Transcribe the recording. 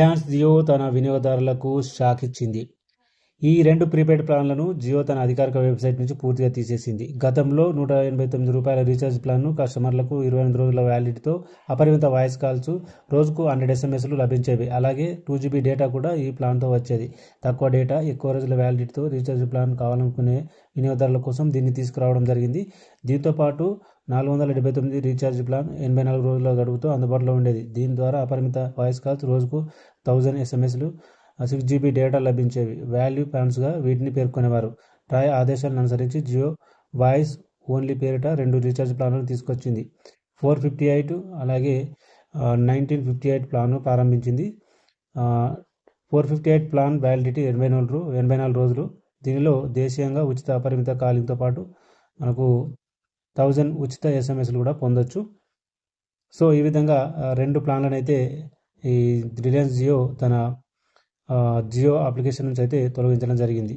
Reliance Jio తన వినియోగదారులకు shock ఇచ్చింది. ఈ రెండు ప్రీపెయిడ్ ప్లాన్లను జియో తన అధికారిక వెబ్సైట్ నుంచి పూర్తిగా తీసేసింది. గతంలో నూట ఎనభై తొమ్మిది రూపాయల రీఛార్జ్ ప్లాన్ను కస్టమర్లకు ఇరవై ఎనిమిది రోజుల వ్యాలిడిటీతో అపరిమిత వాయిస్ కాల్స్ రోజుకు హండ్రెడ్ ఎస్ఎంఎస్లు లభించేవి. అలాగే టూ జీబీ డేటా కూడా ఈ ప్లాన్తో వచ్చేది. తక్కువ డేటా ఎక్కువ రోజుల వ్యాలిడిటీతో రీఛార్జ్ ప్లాన్ కావాలనుకునే వినియోగదారుల కోసం దీన్ని తీసుకురావడం జరిగింది. దీంతో పాటు నాలుగు వందల డెబ్బై తొమ్మిది రీఛార్జ్ ప్లాన్ ఎనభై నాలుగు రోజుల గడువుతో అందుబాటులో ఉండేది. దీని ద్వారా అపరిమిత వాయిస్ కాల్స్ రోజుకు థౌజండ్ ఎస్ఎంఎస్లు సిక్స్ జీబీ డేటా లభించేవి. వాల్యూ ప్లాన్స్గా వీటిని పేర్కొనేవారు. ట్రాయ్ ఆదేశాలను అనుసరించి జియో వాయిస్ ఓన్లీ పేరిట రెండు రీఛార్జ్ ప్లాన్లను తీసుకొచ్చింది. ఫోర్ ఫిఫ్టీ ఎయిట్ అలాగే నైన్టీన్ ఫిఫ్టీ ఎయిట్ ప్లాన్ను ప్రారంభించింది. Four fifty eight plan validity ఎనభై నాలుగు ఎనభై నాలుగు రోజులు. దీనిలో దేశీయంగా ఉచిత అపరిమిత కాలింగ్తో పాటు మనకు థౌజండ్ ఉచిత ఎస్ఎంఎస్లు కూడా పొందొచ్చు. సో ఈ విధంగా రెండు ప్లాన్లను అయితే ఈ రిలయన్స్ జియో తన జియో అప్లికేషన్ నుంచి అయితే తొలగించడం జరిగింది.